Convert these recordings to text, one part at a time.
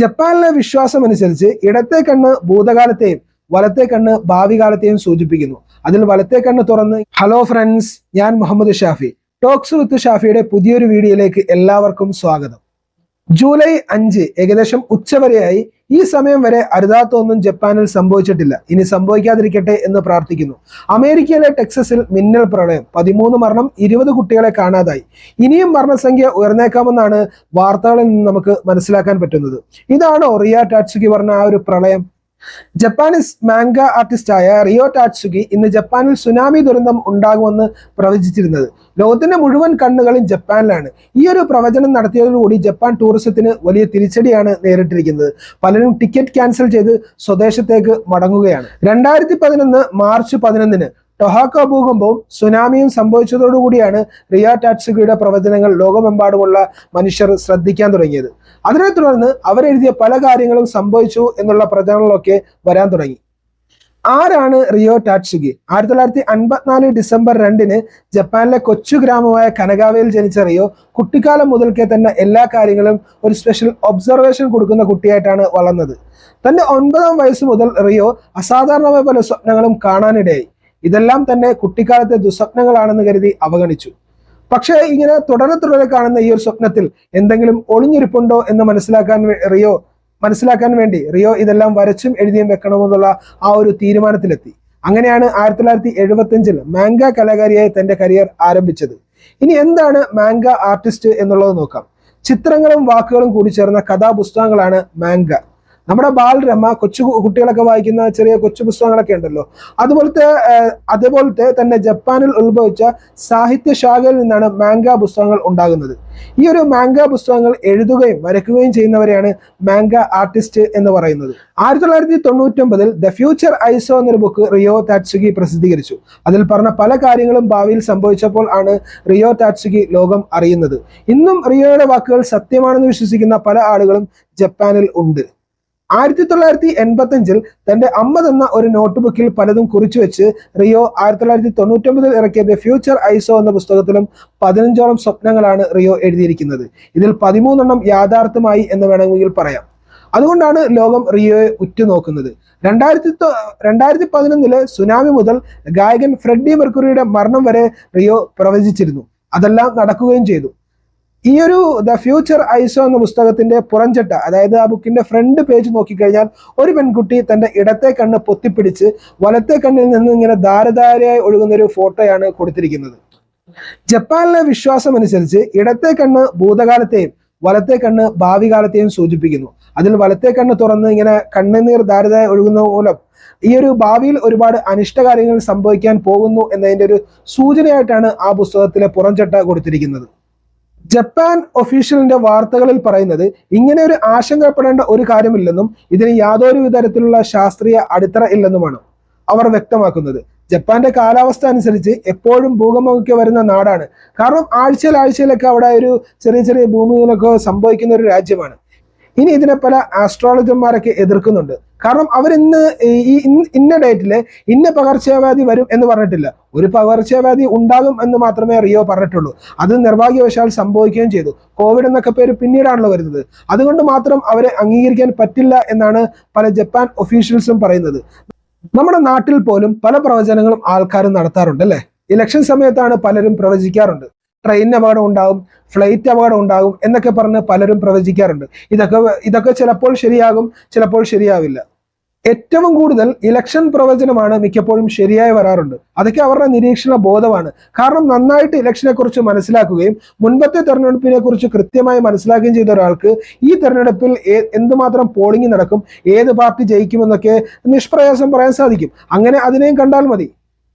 ജപ്പാനിലെ വിശ്വാസം അനുസരിച്ച് ഇടത്തെ കണ്ണ് ഭൂതകാലത്തെയും വലത്തെ കണ്ണ് ഭാവി കാലത്തെയും സൂചിപ്പിക്കുന്നു. അതിൽ വലത്തെ കണ്ണ് തുറന്ന് ഹലോ ഫ്രണ്ട്സ് ഞാൻ മുഹമ്മദ് ഷാഫി. ടോക്സ് വിത്ത് ഷാഫിയുടെ പുതിയൊരു വീഡിയോയിലേക്ക് എല്ലാവർക്കും സ്വാഗതം. ജൂലൈ അഞ്ച് ഏകദേശം ഉച്ചവരെയായി. ഈ സമയം വരെ അരുതാത്തൊന്നും ജപ്പാനിൽ സംഭവിച്ചിട്ടില്ല. ഇനി സംഭവിക്കാതിരിക്കട്ടെ എന്ന് പ്രാർത്ഥിക്കുന്നു. അമേരിക്കയിലെ ടെക്സസിൽ മിന്നൽ പ്രളയം. പതിമൂന്ന് മരണം ഇരുപത് കുട്ടികളെ കാണാതായി. ഇനിയും മരണസംഖ്യ ഉയർന്നേക്കാമെന്നാണ് വാർത്തകളിൽ നിന്ന് നമുക്ക് മനസ്സിലാക്കാൻ പറ്റുന്നത്. ഇതാണോ റിയ ടാറ്റ്സുക്കി പറഞ്ഞ ആ ഒരു പ്രളയം? ജപ്പാനീസ് മാങ്ക ആർട്ടിസ്റ്റായ റിയോ ടാറ്റ്സുഗി ഇന്ന് ജപ്പാനിൽ സുനാമി ദുരന്തം ഉണ്ടാകുമെന്ന് പ്രവചിച്ചിരുന്നത്. ലോകത്തിന്റെ മുഴുവൻ കണ്ണുകളും ജപ്പാനിലാണ്. ഈ ഒരു പ്രവചനം നടത്തിയതോടുകൂടി ജപ്പാൻ ടൂറിസത്തിന് വലിയ തിരിച്ചടിയാണ് നേരിട്ടിരിക്കുന്നത്. പലരും ടിക്കറ്റ് ക്യാൻസൽ ചെയ്ത് സ്വദേശത്തേക്ക് മടങ്ങുകയാണ്. രണ്ടായിരത്തി പതിനൊന്ന് മാർച്ച് പതിനൊന്നിന് ടൊഹാക്കോ ഭൂകമ്പവും സുനാമിയും സംഭവിച്ചതോടുകൂടിയാണ് റിയ ടാറ്റ്സുഗിയുടെ പ്രവചനങ്ങൾ ലോകമെമ്പാടുമുള്ള മനുഷ്യർ ശ്രദ്ധിക്കാൻ തുടങ്ങിയത്. അതിനെ തുടർന്ന് അവരെഴുതിയ പല കാര്യങ്ങളും സംഭവിച്ചു എന്നുള്ള പ്രചരണങ്ങളൊക്കെ വരാൻ തുടങ്ങി. ആരാണ് റിയോ ടാറ്റ്സുഗി ആയിരത്തി തൊള്ളായിരത്തി അൻപത്തിനാല് ഡിസംബർ രണ്ടിന് ജപ്പാനിലെ കൊച്ചു ഗ്രാമമായ കനകാവയിൽ ജനിച്ച റിയോ കുട്ടിക്കാലം മുതൽക്കേ തന്നെ എല്ലാ കാര്യങ്ങളും ഒരു സ്പെഷ്യൽ ഒബ്സർവേഷൻ കൊടുക്കുന്ന കുട്ടിയായിട്ടാണ് വളർന്നത്. തന്റെ ഒൻപതാം വയസ്സ് മുതൽ റിയോ അസാധാരണമായ പല സ്വപ്നങ്ങളും കാണാനിടയായി. ഇതെല്ലാം തന്നെ കുട്ടിക്കാലത്തെ ദുസ്വപ്നങ്ങളാണെന്ന് കരുതി അവഗണിച്ചു. പക്ഷേ ഇങ്ങനെ തുടരെ തുടരെ കാണുന്ന ഈ ഒരു സ്വപ്നത്തിൽ എന്തെങ്കിലും ഒളിഞ്ഞിരിപ്പുണ്ടോ എന്ന് മനസ്സിലാക്കാൻ റിയോ മനസ്സിലാക്കാൻ വേണ്ടി റിയോ ഇതെല്ലാം വരച്ചും എഴുതിയും വെക്കണമെന്നുള്ള ആ ഒരു തീരുമാനത്തിലെത്തി. അങ്ങനെയാണ് ആയിരത്തി തൊള്ളായിരത്തി എഴുപത്തി അഞ്ചിൽ മാംഗ കലാകാരിയായി തന്റെ കരിയർ ആരംഭിച്ചത്. ഇനി എന്താണ് മാംഗ ആർട്ടിസ്റ്റ് എന്നുള്ളത് നോക്കാം. ചിത്രങ്ങളും വാക്കുകളും കൂടി ചേർന്ന കഥാപുസ്തകങ്ങളാണ് മാംഗ നമ്മുടെ ബാലരമ കൊച്ചു കുട്ടികളൊക്കെ വായിക്കുന്ന ചെറിയ കൊച്ചു പുസ്തകങ്ങളൊക്കെ ഉണ്ടല്ലോ. അതുപോലത്തെ അതുപോലത്തെ തന്നെ ജപ്പാനിൽ ഉത്ഭവിച്ച സാഹിത്യ ശാഖയിൽ നിന്നാണ് മാങ്ക പുസ്തകങ്ങൾ ഉണ്ടാകുന്നത്. ഈ ഒരു മാങ്ക പുസ്തകങ്ങൾ എഴുതുകയും വരയ്ക്കുകയും ചെയ്യുന്നവരെയാണ് മാങ്ക ആർട്ടിസ്റ്റ് എന്ന് പറയുന്നത്. ആയിരത്തി തൊള്ളായിരത്തി തൊണ്ണൂറ്റൊമ്പതിൽ ദ ഫ്യൂച്ചർ ഐസോ എന്നൊരു ബുക്ക് റിയോ താറ്റ്സുഗി പ്രസിദ്ധീകരിച്ചു. അതിൽ പറഞ്ഞ പല കാര്യങ്ങളും ഭാവിയിൽ സംഭവിച്ചപ്പോൾ ആണ് റിയോ താറ്റ്സുഗി ലോകം അറിയുന്നത്. ഇന്നും റിയോയുടെ വാക്കുകൾ സത്യമാണെന്ന് വിശ്വസിക്കുന്ന പല ആളുകളും ജപ്പാനിൽ ഉണ്ട്. ആയിരത്തി തൊള്ളായിരത്തി എൺപത്തി അഞ്ചിൽ തന്റെ അമ്മ തന്ന ഒരു നോട്ട് ബുക്കിൽ പലതും കുറിച്ചു വെച്ച് റിയോ ആയിരത്തി തൊള്ളായിരത്തി തൊണ്ണൂറ്റൊമ്പതിൽ ഇറക്കിയ ദ ഫ്യൂച്ചർ ഐസോ എന്ന പുസ്തകത്തിലും പതിനഞ്ചോളം സ്വപ്നങ്ങളാണ് റിയോ എഴുതിയിരിക്കുന്നത്. ഇതിൽ പതിമൂന്നെണ്ണം യാഥാർത്ഥ്യമായി എന്ന് വേണമെങ്കിൽ പറയാം. അതുകൊണ്ടാണ് ലോകം റിയോയെ ഉറ്റുനോക്കുന്നത്. രണ്ടായിരത്തി രണ്ടായിരത്തി പതിനൊന്നിലെ സുനാമി മുതൽ ഗായകൻ ഫ്രെഡി മെർക്കുറിയുടെ മരണം വരെ റിയോ പ്രവചിച്ചിരുന്നു. അതെല്ലാം നടക്കുകയും ചെയ്തു. ഈ ഒരു ദ ഫ്യൂച്ചർ ഐസോ എന്ന പുസ്തകത്തിന്റെ പുറഞ്ചട്ട അതായത് ആ ബുക്കിന്റെ ഫ്രണ്ട് പേജ് നോക്കിക്കഴിഞ്ഞാൽ ഒരു പെൺകുട്ടി തന്റെ ഇടത്തെ കണ്ണ് പൊത്തിപ്പിടിച്ച് വലത്തെ കണ്ണിൽ നിന്ന് ഇങ്ങനെ ധാരധാരയായി ഒഴുകുന്ന ഒരു ഫോട്ടോയാണ് കൊടുത്തിരിക്കുന്നത്. ജപ്പാനിലെ വിശ്വാസം അനുസരിച്ച് ഇടത്തെ കണ്ണ് ഭൂതകാലത്തെയും വലത്തെ കണ്ണ് ഭാവി കാലത്തെയും സൂചിപ്പിക്കുന്നു. അതിൽ വലത്തെ കണ്ണ് തുറന്ന് ഇങ്ങനെ കണ്ണുനീർ ധാരതായി ഒഴുകുന്ന മൂലം ഈ ഒരു ഭാവിയിൽ ഒരുപാട് അനിഷ്ടകാര്യങ്ങൾ സംഭവിക്കാൻ പോകുന്നു എന്നതിന്റെ ഒരു സൂചനയായിട്ടാണ് ആ പുസ്തകത്തിലെ പുറംചട്ട കൊടുത്തിരിക്കുന്നത്. ജപ്പാൻ ഒഫീഷ്യലിന്റെ വാർത്തകളിൽ പറയുന്നത് ഇങ്ങനെ ഒരു ആശങ്കപ്പെടേണ്ട ഒരു കാര്യമില്ലെന്നും ഇതിന് യാതൊരു തരത്തിലുള്ള ശാസ്ത്രീയ അടിത്തറ ഇല്ലെന്നുമാണ് അവർ വ്യക്തമാക്കുന്നത്. ജപ്പാന്റെ കാലാവസ്ഥ അനുസരിച്ച് എപ്പോഴും ഭൂകമ്പമൊക്കെ വരുന്ന നാടാണ്. കാരണം ആഴ്ചയിൽ ആഴ്ചയിലൊക്കെ അവിടെ ഒരു ചെറിയ ചെറിയ ഭൂമികളൊക്കെ സംഭവിക്കുന്ന ഒരു രാജ്യമാണ്. ഇനി ഇതിനെ പല ആസ്ട്രോളജർമാരൊക്കെ എതിർക്കുന്നുണ്ട്. കാരണം അവരിന്ന് ഈ- ഇന്ന- ഡേറ്റിൽ ഇന്ന പകർച്ചവ്യാധി വരും എന്ന് പറഞ്ഞിട്ടില്ല. ഒരു പകർച്ചവ്യാധി ഉണ്ടാകും എന്ന് മാത്രമേ റിയോ പറഞ്ഞിട്ടുള്ളൂ. അത് നിർഭാഗ്യവശാൽ സംഭവിക്കുകയും ചെയ്തു. കോവിഡ് എന്നൊക്കെ പേര് പിന്നീടാണല്ലോ വരുന്നത്. അതുകൊണ്ട് മാത്രം അവരെ അംഗീകരിക്കാൻ പറ്റില്ല എന്നാണ് പല ജപ്പാൻ ഒഫീഷ്യൽസും പറയുന്നത്. നമ്മുടെ നാട്ടിൽ പോലും പല പ്രവചനങ്ങളും ആൾക്കാരും നടത്താറുണ്ട് അല്ലേ? ഇലക്ഷൻ സമയത്താണ് പലരും പ്രവചിക്കാറുണ്ട്. ട്രെയിനിന് അപകടം ഉണ്ടാകും ഫ്ലൈറ്റ് അപകടം ഉണ്ടാകും എന്നൊക്കെ പറഞ്ഞ് പലരും പ്രവചിക്കാറുണ്ട്. ഇതൊക്കെ ഇതൊക്കെ ചിലപ്പോൾ ശരിയാകും ചിലപ്പോൾ ശരിയാവില്ല. ഏറ്റവും കൂടുതൽ ഇലക്ഷൻ പ്രവചനമാണ് മിക്കപ്പോഴും ശരിയായി വരാറുണ്ട്. അതൊക്കെ അവരുടെ നിരീക്ഷണ ബോധമാണ്. കാരണം നന്നായിട്ട് ഇലക്ഷനെ കുറിച്ച് മനസ്സിലാക്കുകയും മുൻപത്തെ തെരഞ്ഞെടുപ്പിനെ കുറിച്ച് കൃത്യമായി മനസ്സിലാക്കുകയും ചെയ്ത ഒരാൾക്ക് ഈ തെരഞ്ഞെടുപ്പിൽ എന്തുമാത്രം പോളിംഗ് നടക്കും ഏത് പാർട്ടി ജയിക്കുമെന്നൊക്കെ നിഷ്പ്രയാസം പറയാൻ സാധിക്കും. അങ്ങനെ അതിനെയും കണ്ടാൽ മതി.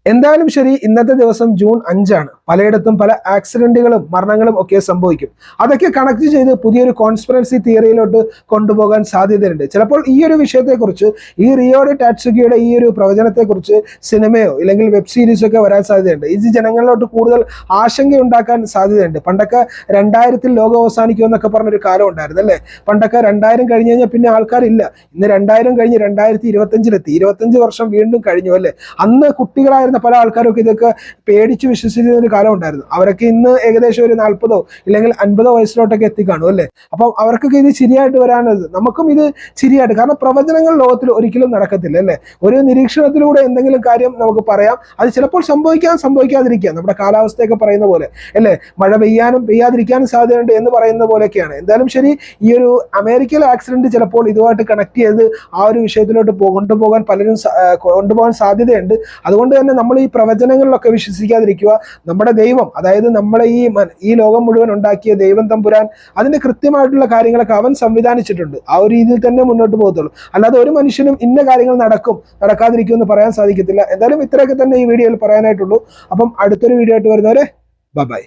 എന്തായാലും ശരി ഇന്നത്തെ ദിവസം ജൂൺ അഞ്ചാണ്. പലയിടത്തും പല ആക്സിഡന്റുകളും മരണങ്ങളും ഒക്കെ സംഭവിക്കും. അതൊക്കെ കണക്ട് ചെയ്ത് പുതിയൊരു കോൺസ്പിറൻസി തിയറിയിലോട്ട് കൊണ്ടുപോകാൻ സാധ്യതയുണ്ട്. ചിലപ്പോൾ ഈ ഒരു വിഷയത്തെക്കുറിച്ച് ഈ റിയോഡ് ടാറ്റ്സുകിയുടെ ഈ ഒരു പ്രവചനത്തെക്കുറിച്ച് സിനിമയോ ഇല്ലെങ്കിൽ വെബ് സീരീസോ ഒക്കെ വരാൻ സാധ്യതയുണ്ട്. ഇത് ജനങ്ങളിലോട്ട് കൂടുതൽ ആശങ്കയുണ്ടാക്കാൻ സാധ്യതയുണ്ട്. പണ്ടൊക്കെ രണ്ടായിരത്തിൽ ലോകം അവസാനിക്കും എന്നൊക്കെ പറഞ്ഞൊരു കാലം ഉണ്ടായിരുന്നു അല്ലേ? പണ്ടൊക്കെ രണ്ടായിരം കഴിഞ്ഞ് കഴിഞ്ഞാൽ പിന്നെ ആൾക്കാരില്ല. ഇന്ന് രണ്ടായിരം കഴിഞ്ഞ് രണ്ടായിരത്തി ഇരുപത്തഞ്ചിലെത്തി ഇരുപത്തഞ്ച് വർഷം വീണ്ടും കഴിഞ്ഞു അല്ലേ? അന്ന് കുട്ടികളായിരുന്ന പല ആൾക്കാരൊക്കെ ഇതൊക്കെ പേടിച്ച് വിശ്വസിക്കുന്ന ഒരു കാലം ഉണ്ടായിരുന്നു. അവരൊക്കെ ഇന്ന് ഏകദേശം ഒരു നാൽപ്പതോ ഇല്ലെങ്കിൽ അൻപതോ വയസ്സിലോട്ടൊക്കെ എത്തിക്കാണും അല്ലേ? അപ്പം അവർക്കൊക്കെ ഇത് ശരിയായിട്ട് വരാനത് നമുക്കും ഇത് ശരിയായിട്ട് കാരണം പ്രവചനങ്ങൾ ലോകത്തിൽ ഒരിക്കലും നടക്കത്തില്ല അല്ലേ? ഒരു നിരീക്ഷണത്തിലൂടെ എന്തെങ്കിലും കാര്യം നമുക്ക് പറയാം. അത് ചിലപ്പോൾ സംഭവിക്കാൻ സംഭവിക്കാതിരിക്കാം. നമ്മുടെ കാലാവസ്ഥയൊക്കെ പറയുന്ന പോലെ അല്ലേ? മഴ പെയ്യാനും പെയ്യാതിരിക്കാനും സാധ്യതയുണ്ട് എന്ന് പറയുന്ന പോലെയൊക്കെയാണ്. എന്തായാലും ശരി ഈ ഒരു അമേരിക്കയിലെ ആക്സിഡന്റ് ചിലപ്പോൾ ഇതുമായിട്ട് കണക്ട് ചെയ്ത് ആ ഒരു വിഷയത്തിലോട്ട് കൊണ്ടുപോകാൻ പലരും കൊണ്ടുപോകാൻ സാധ്യതയുണ്ട്. അതുകൊണ്ട് തന്നെ നമ്മൾ ഈ പ്രവചനങ്ങളിലൊക്കെ വിശ്വസിക്കാതിരിക്കുക. നമ്മുടെ ദൈവം അതായത് നമ്മളെ ഈ ഈ ലോകം മുഴുവൻ ഉണ്ടാക്കിയ ദൈവം തമ്പുരാൻ അതിന്റെ കൃത്യമായിട്ടുള്ള കാര്യങ്ങളൊക്കെ അവൻ സംവിധാനിച്ചിട്ടുണ്ട്. ആ ഒരു രീതിയിൽ തന്നെ മുന്നോട്ട് പോകത്തുള്ളൂ. അല്ലാതെ ഒരു മനുഷ്യനും ഇന്ന കാര്യങ്ങൾ നടക്കും നടക്കാതിരിക്കും എന്ന് പറയാൻ സാധിക്കത്തില്ല. എന്തായാലും ഇത്രയൊക്കെ തന്നെ ഈ വീഡിയോയിൽ പറയാനായിട്ടുള്ളൂ. അപ്പം അടുത്തൊരു വീഡിയോ ആയിട്ട് വരുന്നവരെ ബൈ